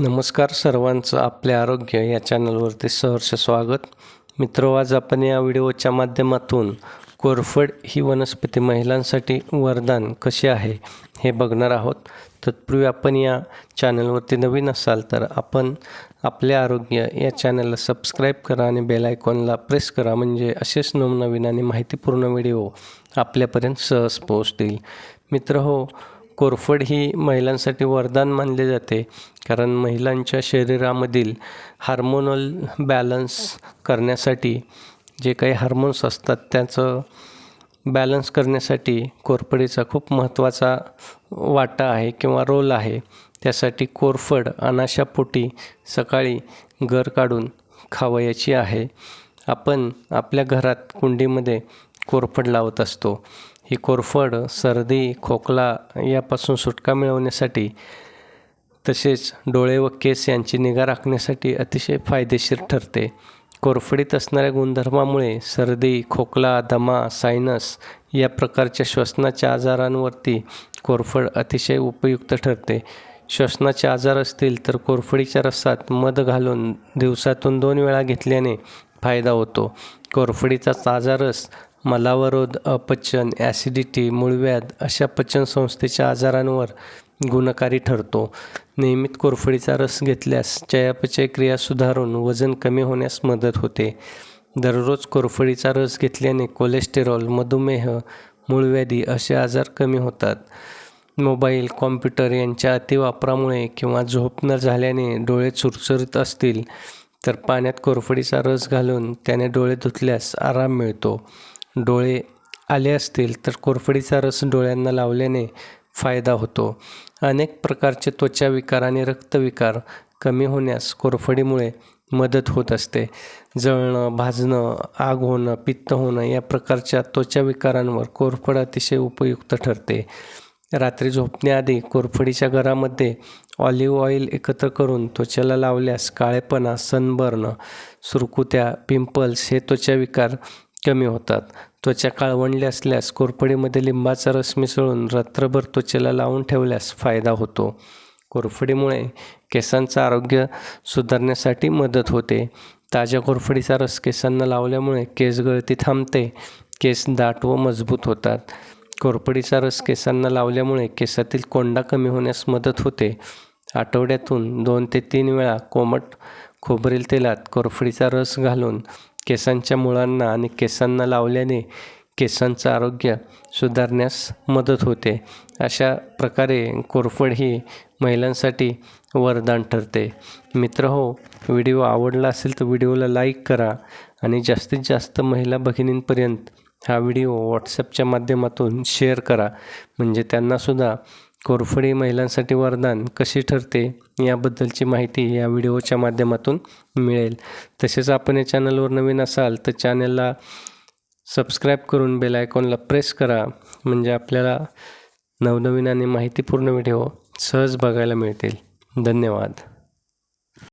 नमस्कार सर्वांचं. आपले आरोग्य या चॅनलवरती सहर्ष स्वागत. मित्र आज आपण या व्हिडिओच्या माध्यमातून कोरफड ही वनस्पती महिलांसाठी वरदान कसे आहे हे बघणार आहोत. तत्पूर्वी आपण या चॅनलवरती नवीन असाल तर आपण आपले आरोग्य या चॅनलला सबस्क्राईब करा आणि बेल आयकॉनला प्रेस करा. म्हणजे असेच नवनवीन आणि माहितीपूर्ण व्हिडिओ आपल्यापर्यंत सहज पोहोचतील. मित्र हो कोरफड ही महिलांसाठी वरदान मानले जाते कारण महिलांच्या शरीरामधील हार्मोनल बॅलन्स करण्यासाठी जे काही हार्मोन्स असतात त्याचं बॅलन्स करण्यासाठी कोरफडीचा खूप महत्त्वाचा वाटा आहे किंवा रोल आहे. त्यासाठी कोरफड अनाशापोटी सकाळी घर काढून खावयाची आहे. आपण आपल्या घरात कुंडीमध्ये कोरफड लावत असतो. ही कोरफड सर्दी खोकला यापासून सुटका मिळवण्यासाठी तसेच डोळे व केस यांची निगा राखण्यासाठी अतिशय फायदेशीर ठरते. कोरफडीत असणाऱ्या गुणधर्मामुळे सर्दी खोकला दमा सायनस या प्रकारच्या श्वसनाच्या आजारांवरती कोरफड अतिशय उपयुक्त ठरते. श्वसनाचे आजार असतील तर कोरफडीच्या रसात मध घालून दिवसातून दोन वेळा घेतल्याने फायदा होतो. कोरफडीचा ताजा रस मलावरोध अपचन ॲसिडिटी मूळव्याध अशा पचन संस्थेच्या आजारांवर गुणकारी ठरतो. नियमित कोरफडीचा रस घेतल्यास चयापचय क्रिया सुधारून वजन कमी होण्यास मदत होते. दररोज कोरफडीचा रस घेतल्याने कोलेस्टेरॉल मधुमेह मूळव्याधी असे आजार कमी होतात. मोबाईल कॉम्प्युटर यांच्या अतिवापरामुळे किंवा झोप न झाल्याने डोळे चुरचुरीत असतील तर पाण्यात कोरफडीचा रस घालून त्याने डोळे धुतल्यास आराम मिळतो. डोळे आले असतील तर कोरफडीचा रस डोळ्यांना लावल्याने फायदा होतो. अनेक प्रकारचे त्वचा विकार आणि रक्तविकार कमी होण्यास कोरफडीमुळे मदत होत असते. जळणं भाजणं आग होणं पित्त होणं या प्रकारच्या त्वचा विकारांवर कोरफड अतिशय उपयुक्त ठरते. रात्री झोपण्याआधी कोरफडीच्या घरामध्ये ऑलिव्ह ऑइल एकत्र करून त्वचेला लावल्यास काळेपणा सनबर्न सुरकुत्या पिंपल्स हे त्वचा विकार कमी होतात. त्वचा काळवंडली असल्यास कोरफडीमध्ये लिंबाचा रस मिसळून रात्रभर त्वचेला लावून ठेवल्यास फायदा होतो. कोरफडीमुळे केसांचं आरोग्य सुधारण्यासाठी मदत होते. ताज्या कोरफडीचा रस केसांना लावल्यामुळे केस गळती थांबते. केस दाट व मजबूत होतात. कोरफडीचा रस केसांना लावल्यामुळे केसातील कोंडा कमी होण्यास मदत होते. आठवड्यातून दोन ते तीन वेळा कोमट खोबरेल तेलात कोरफडीचा रस घालून केसांच्या मुळांना आणि केसांना लावल्याने केसांचं आरोग्य सुधारण्यास मदत होते. अशा प्रकारे कोरफड ही महिलांसाठी वरदान ठरते. मित्र हो व्हिडिओ आवडला असेल तर व्हिडिओला लाईक करा आणि जास्तीत जास्त महिला भगिनींपर्यंत हा व्हिडिओ व्हॉट्सअपच्या माध्यमातून शेअर करा. म्हणजे त्यांनासुद्धा कोरफडी महिलांसाठी वरदान कशी ठरते याबद्दलची माहिती या व्हिडिओच्या माध्यमातून मिळेल. तसेच आपण या चॅनलवर नवीन असाल तर चॅनलला सबस्क्राईब करून बेल आयकॉनला प्रेस करा. म्हणजे आपल्याला नवनवीन आणि माहितीपूर्ण व्हिडिओ सहज बघायला मिळतील. धन्यवाद.